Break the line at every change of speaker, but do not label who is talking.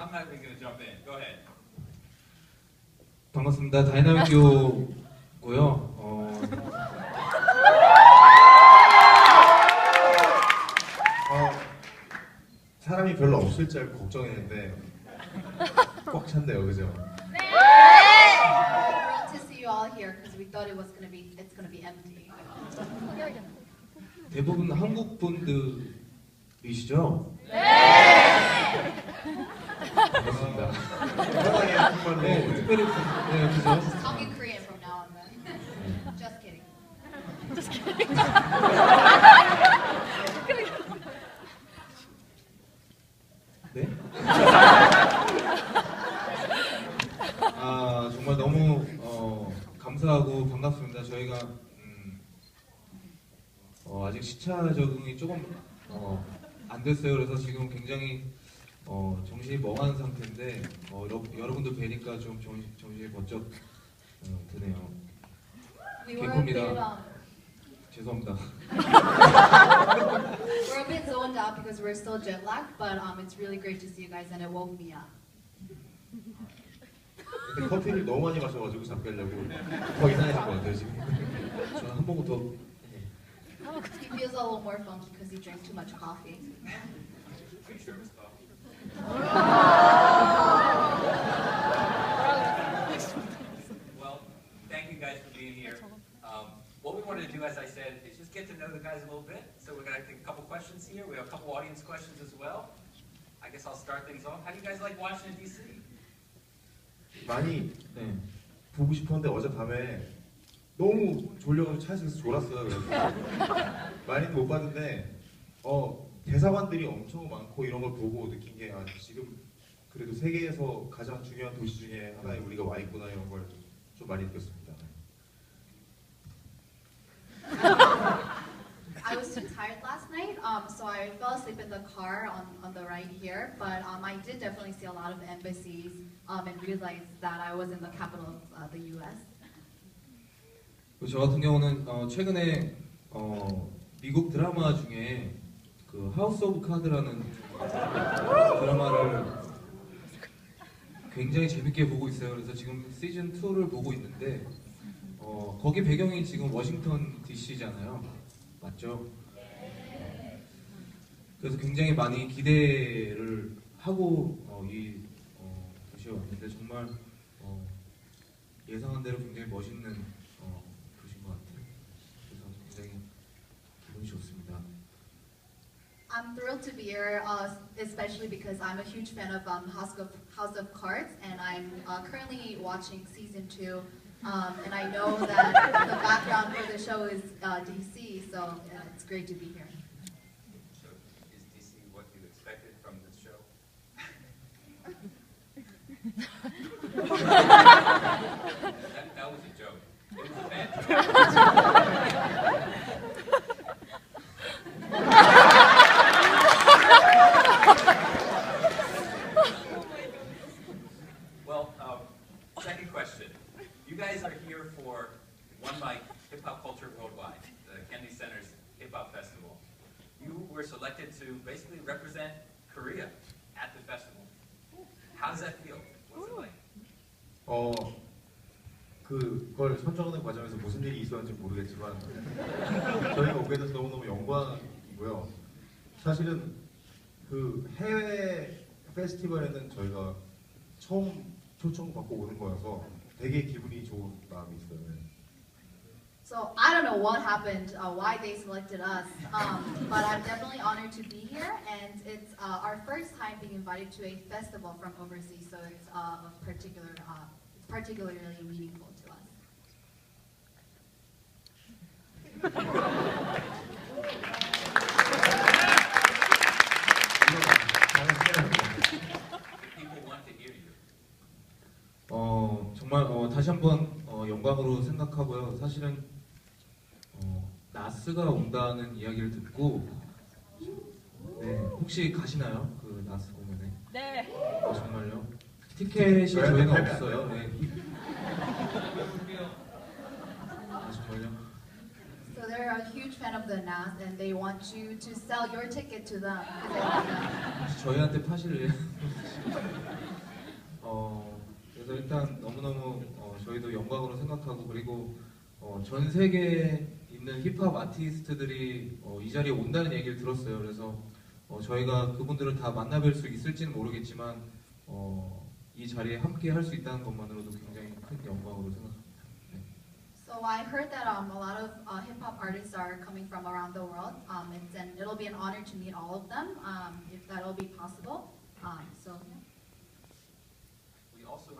I'm, not even gonna jump in. Go ahead.
반갑습니다. 다이나믹 듀오고요. 어,
어, 사람이 별로 없을 줄 알고 걱정했는데 꽉 찼네요, 그죠?
thrilled to see you all here because we thought it was gonna be it's gonna be empty.
대부분 한국 분들이시죠? 네.
편하게 한번
네,
네,
특별히 네, 그죠?
Just talking Korean from now on then. Just kidding.
네? 아 정말 너무 어, 감사하고 반갑습니다. 저희가 음, 어, 아직 시차 적응이 조금 어, 안 됐어요. 그래서 지금 굉장히 어, 정신이 멍한 상태인데 어, 여러, 여러분들 뵈니까 좀 정신, 정신이 번쩍 어, 드네요. 개코입니다.
um,
죄송합니다.
we're a bit zoned out because we're still jet lagged, but um, it's really great to see you guys and it woke me up.
근데 커피를 너무 많이 마셔가지고 잠결려고 더 이상해진 것 같아요 지금.
저는 한 모금 더
He feels a little more funky because he drank too much coffee.
Well, thank you guys for being here. Um, what we wanted to do, as I said, is just get to know the guys a little bit. So we're gonna take a couple questions here. We have a couple audience questions as well. I guess I'll start things off. How do you guys like Washington D.C.?
많이
네.
보고 싶었는데 어젯밤에 너무 졸려가지고 차에서 졸았어요. 그래서 많이는 못 봤는데 어, 대사관들이 엄청 많고 이런 걸 보고 느낀 게 아, 지금 그래도 세계에서 가장 중요한 도시 중에 하나에 우리가 와 있구나 이런 걸 좀 많이 느꼈습니다.
I was too tired last night, um, so I fell asleep in the car on, on the right here. But um, I did definitely see a lot of embassies um, and realized that I was in the capital of uh, the U.S.
저 같은 경우는 어, 최근에 어, 미국 드라마 중에 그 하우스 오브 카드라는 드라마를 굉장히 재밌게 보고 있어요. 그래서 지금 시즌 2를 보고 있는데 어, 거기 배경이 지금 워싱턴 D.C.잖아요. 맞죠? 그래서 굉장히 많이 기대를 하고 어, 이 어, 도시에 왔는데 정말 어, 예상한 대로 굉장히 멋있는 어, 도시인 것 같아요. 그래서 굉장히 기분이 좋습니다.
I'm thrilled to be here, uh, especially because I'm a huge fan of um, House of House of Cards, and I'm uh, currently watching season two. Um, and I know that the background for the show is uh, DC, so it's great to be here.
So is DC what you expected from this show? guys are here for One Mic Hip Hop Culture Worldwide, the Kennedy Center's Hip Hop Festival. You were selected to basically represent Korea at the festival. How does that feel? What's it like?
어, 그걸 선정하는 과정에서 무슨 일이 있었는지 모르겠지만 저희가 오게 돼서 너무너무 영광이고요. 사실은 그 해외 페스티벌에는 저희가 처음 초청받고 오는 거여서 되게 기분이 좋은 마음이 있어요. 네.
So I don't know what happened, uh, why they selected us, um, but I'm definitely honored to be here, and it's uh, our first time being invited to a festival from overseas, so it's uh, of particular, uh, it's particularly meaningful to us.
다시 한번 어, 영광으로 생각하고요. 사실은 어, 나스가 온다는 이야기를 듣고 네, 혹시 가시나요? 그 다스 공연에.
네.
어, 정말요? 티켓이
저희한테
저희가
팔면 안
없어요. 네. 아, 정말요?
So they're a huge fan of the NAS and they want you to sell your ticket to them. 'cause they love them.
혹시 저희한테 파실래요? 어, 그래서 일단 너무너무 어, 저희도 영광으로 생각하고 그리고 어, 전 세계에 있는 힙합 아티스트들이 어, 이 자리에 온다는 얘기를 들었어요. 그래서 어, 저희가 그분들을 다 만나뵐 수 있을지는 모르겠지만 어, 이 자리에 함께 할 수 있다는 것만으로도 굉장히 큰 영광으로 생각합니다.
So I heard that um, a lot of uh, hip hop artists are coming from around the world. Um, it's, and it'll be an honor to meet all of them um, if that'll be possible. Um, so. yeah.
We also